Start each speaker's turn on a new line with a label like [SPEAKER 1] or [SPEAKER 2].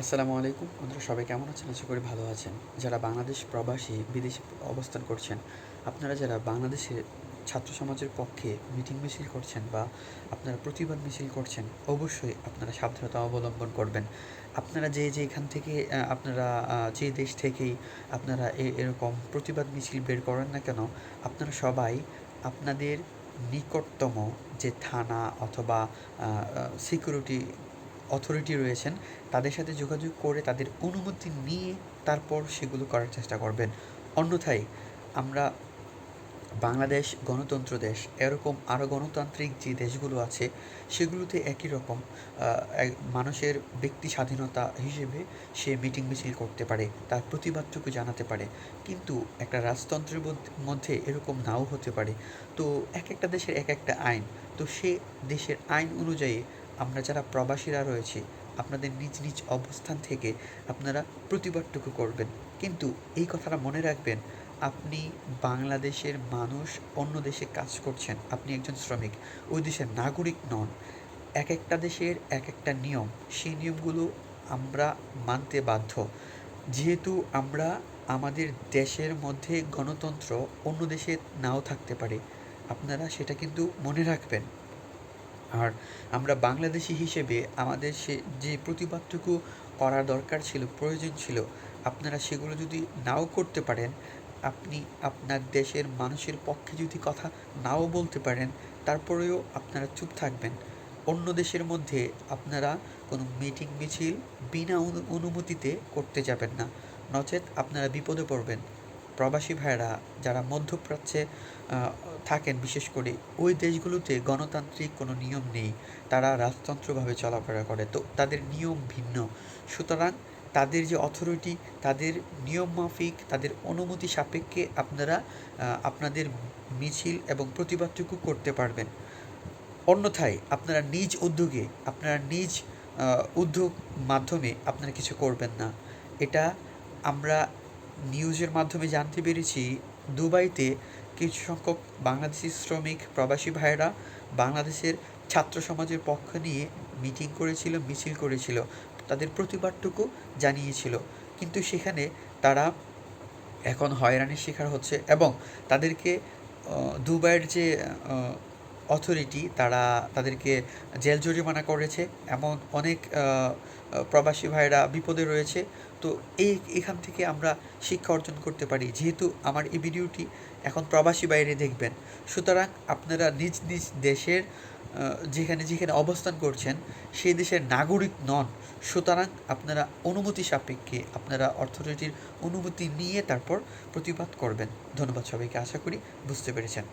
[SPEAKER 1] আসসালামু আলাইকুম। বন্ধুরা, সবাই কেমন আছেন? আশা করি ভালো আছেন। যারা বাংলাদেশ প্রবাসী, বিদেশে অবস্থান করছেন, আপনারা যারা বাংলাদেশের ছাত্র সমাজের পক্ষে মিটিং মিছিল করছেন বা আপনারা প্রতিবাদ মিছিল করছেন, অবশ্যই আপনারা সাবধানতা অবলম্বন করবেন। আপনারা যে যে এখান থেকে আপনারা যে দেশ থেকেই আপনারা এরকম প্রতিবাদ মিছিল বের করেন না কেন, আপনারা সবাই আপনাদের নিকটতম যে থানা অথবা সিকিউরিটি অথরিটি রয়েছেন, তাদের সাথে যোগাযোগ করে তাদের অনুমতি নিয়ে তারপর সেগুলো করার চেষ্টা করবেন। অন্যথায় আমরা বাংলাদেশ গণতন্ত্র দেশ, এরকম আরও গণতান্ত্রিক যে দেশগুলো আছে, সেগুলোতে একই রকম মানুষের ব্যক্তি স্বাধীনতা হিসেবে সে মিটিং মিছিল করতে পারে, তার প্রতিবাদটুকু জানাতে পারে। কিন্তু একটা রাজতন্ত্রের মধ্যে এরকম নাও হতে পারে। তো এক একটা দেশের এক একটা আইন, তো সে দেশের আইন অনুযায়ী আমরা যারা প্রবাসীরা রয়েছি, আপনাদের নিজ নিজ অবস্থান থেকে আপনারা প্রতিবাদটুকু করবেন। কিন্তু এই কথাটা মনে রাখবেন, আপনি বাংলাদেশের মানুষ, অন্য দেশে কাজ করছেন, আপনি একজন শ্রমিক, ওই দেশের নাগরিক নন। এক একটা দেশের এক একটা নিয়ম, সেই নিয়মগুলো আমরা মানতে বাধ্য। যেহেতু আমরা আমাদের দেশের মধ্যে গণতন্ত্র অন্য দেশে নাও থাকতে পারে, আপনারা সেটা কিন্তু মনে রাখবেন। আর আমরা বাংলাদেশি হিসেবে আমাদের সে, যে প্রতিবাদটুকু করার দরকার ছিল, প্রয়োজন ছিল, আপনারা সেগুলো যদি নাও করতে পারেন, আপনি আপনার দেশের মানুষের পক্ষে যদি কথা নাও বলতে পারেন, তারপরেও আপনারা চুপ থাকবেন। অন্য দেশের মধ্যে আপনারা কোনো মিটিং মিছিল বিনা অনু- অনুমতিতে করতে যাবেন না। নচেত আপনারা বিপদে পড়বেন। প্রবাসী ভাইয়েরা যারা মধ্যপ্রাচ্যে থাকেন, বিশেষ করে ওই দেশগুলোতে গণতান্ত্রিক কোনো নিয়ম নেই, তারা রাজতন্ত্রভাবে চলাফেরা করে। তো তাদের নিয়ম ভিন্ন। সুতরাং তাদের যে অথরিটি তাদের নিয়ম মাফিক, তাদের অনুমতি সাপেক্ষে আপনারা আপনাদের মিছিল এবং প্রতিবাদটুকু করতে পারবেন। অন্যথায় আপনারা নিজ উদ্যোগে, আপনারা নিজ উদ্যোগ মাধ্যমে আপনারা কিছু করবেন না। এটা আমরা নিউজের মাধ্যমে জানতে পেরেছি, দুবাইতে কিছু সংখ্যক বাংলাদেশি শ্রমিক, প্রবাসী ভাইয়েরা বাংলাদেশের ছাত্র সমাজের পক্ষ নিয়ে মিটিং করেছিল, মিছিল করেছিল। তাদের প্রতিবাদটুকু জানিয়েছিল। কিন্তু সেখানে তারা এখন হয়রানির শিকার হচ্ছে এবং তাদেরকে দুবাইয়ের যে অথরিটি তারা তাদেরকে জেল জরিমানা করেছে এমন অনেক প্রবাসী ভাইরা বিপদে রয়েছে। তো এই, এখান থেকে আমরা শিক্ষা অর্জন করতে পারি। যেহেতু আমার এই ভিডিওটি এখন প্রবাসী বাইরে দেখবেন, সুতরাং আপনারা নিজ নিজ দেশের যেখানে যেখানে অবস্থান করছেন, সেই দেশের নাগরিক নন। সুতরাং আপনারা অনুমতি সাপেক্ষে, আপনারা অথরিটির অনুমতি নিয়ে তারপর প্রতিবাদ করবেন। ধন্যবাদ সবাইকে। আশা করি বুঝতে পেরেছেন।